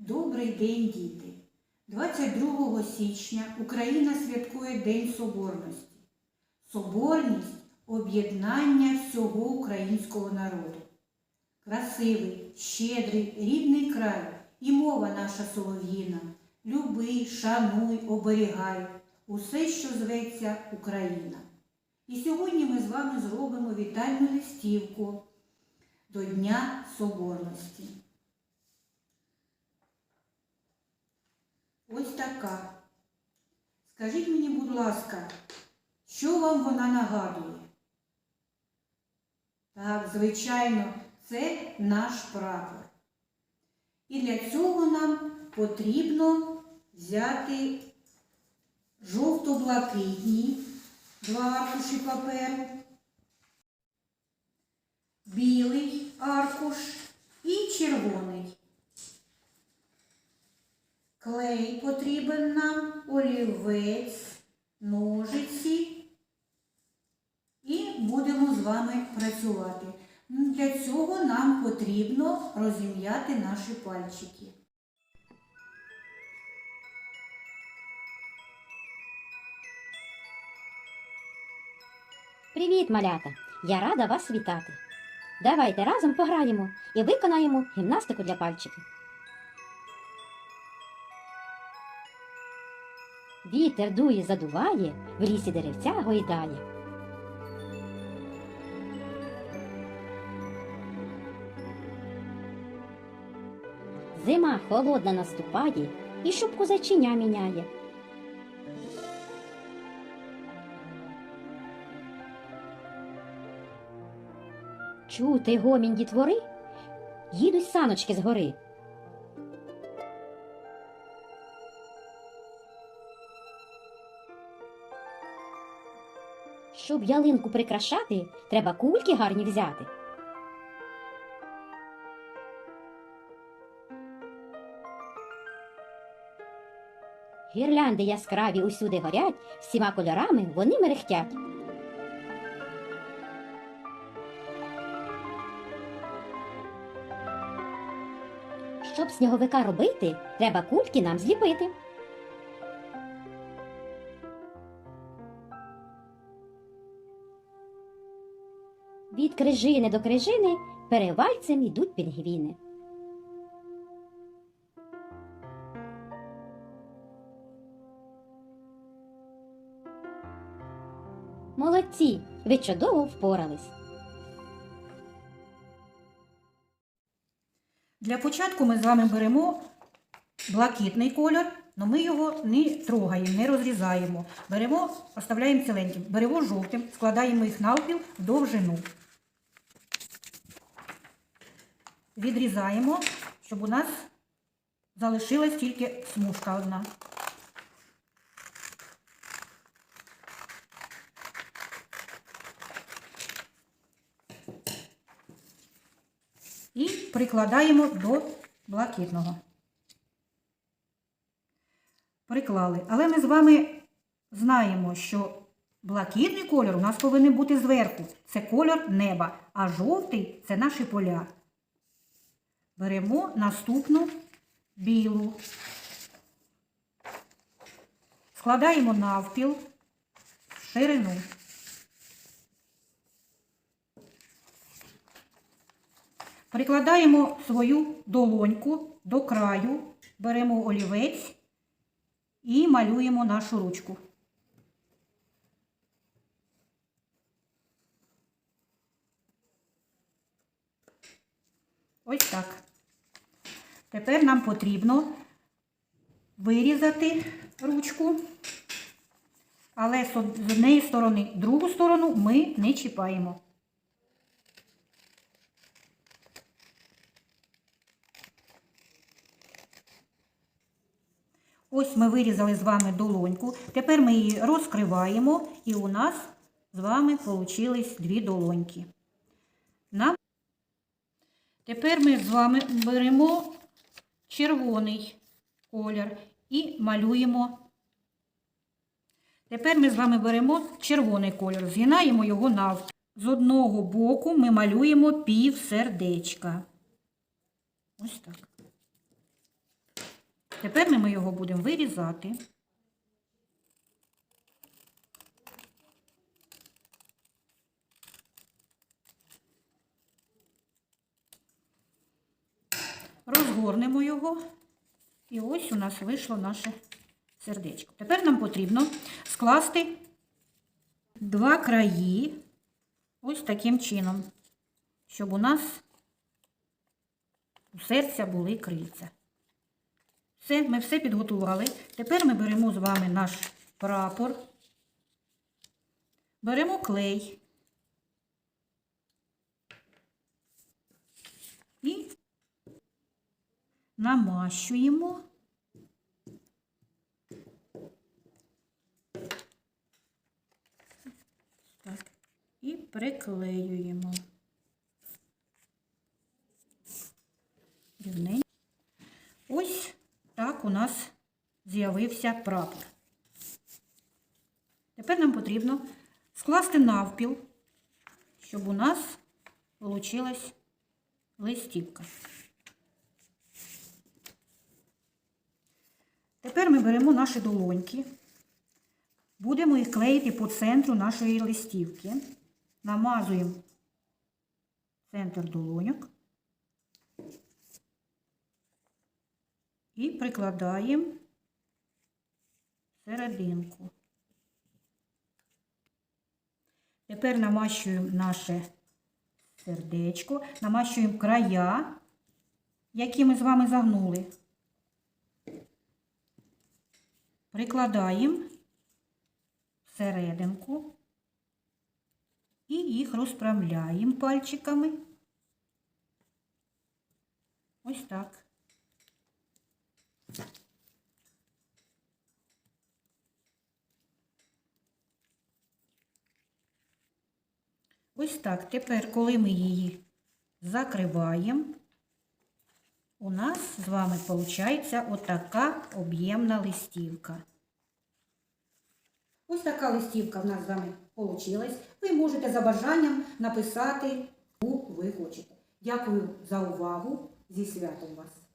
Добрий день, діти! 22 січня Україна святкує День Соборності. Соборність об'єднання всього українського народу. Красивий, щедрий, рідний край і мова наша солов'їна. Люби, шануй, оберігай усе, що зветься Україна. І сьогодні ми з вами зробимо вітальну листівку до Дня Соборності. Ось така. Скажіть мені, будь ласка, що вам вона нагадує? Так, звичайно, це наш прапор. І для цього нам потрібно взяти жовто-блакитні два аркуші паперу, білий аркуш і червоний. Клей потрібен нам, олівець, ножиці. І будемо з вами працювати. Для цього нам потрібно розім'яти наші пальчики. Привіт, малята! Я рада вас вітати. Давайте разом пограємо і виконаємо гімнастику для пальчиків. Вітер дує, задуває, в лісі деревця гойдає. Зима холодна наступає і шубку зайчиня міняє. Чути гомінь дітвори, їдуть саночки з гори. Щоб ялинку прикрашати, треба кульки гарні взяти. Гірлянди яскраві усюди горять, всіма кольорами вони мерехтять. Щоб сніговика робити, треба кульки нам зліпити. Від крижини до крижини перевальцем йдуть пінгвіни. Молодці, ви чудово впорались. Для початку ми з вами беремо блакитний колір, але ми його не трогаємо, не розрізаємо. Беремо, оставляємо ціленьким, беремо жовтим, складаємо їх навпіл в довжину. Відрізаємо, щоб у нас залишилась тільки смужка одна. І прикладаємо до блакитного. Приклали. Але ми з вами знаємо, що блакитний кольор у нас повинен бути зверху. Це кольор неба, а жовтий це наші поля. Беремо наступну білу. Складаємо навпіл в ширину. Прикладаємо свою долоньку до краю, беремо олівець і малюємо нашу ручку. Ось так. Тепер нам потрібно вирізати ручку, але з однієї сторони другу сторону ми не чіпаємо. Ось ми вирізали з вами долоньку. Тепер ми її розкриваємо, і у нас з вами получились дві долоньки. Тепер ми з вами беремо червоний колір і малюємо. Тепер ми з вами беремо червоний колір, згинаємо його навпіл. З одного боку ми малюємо пів сердечка. Ось так. Тепер ми його будемо вирізати. Розгорнемо його. І ось у нас вийшло наше сердечко. Тепер нам потрібно скласти два краї ось таким чином, щоб у нас у серця були крильця. Все, ми все підготували. Тепер ми беремо з вами наш прапор, беремо клей і намащуємо. Так, і приклеюємо. Ось так у нас з'явився прапор. Тепер нам потрібно скласти навпіл, щоб у нас вийшла листівка. Тепер ми беремо наші долоньки, будемо їх клеїти по центру нашої листівки. Намазуємо центр долоньок і прикладаємо серединку. Тепер намащуємо наше сердечко, намащуємо края, які ми з вами загнули. Прикладаємо серединку і їх розправляємо пальчиками. Ось так. Ось так. Тепер, коли ми її закриваємо, у нас з вами виходить отака об'ємна листівка. Ось така листівка в нас з вами вийшла. Ви можете за бажанням написати, яку ви хочете. Дякую за увагу. Зі святом вас!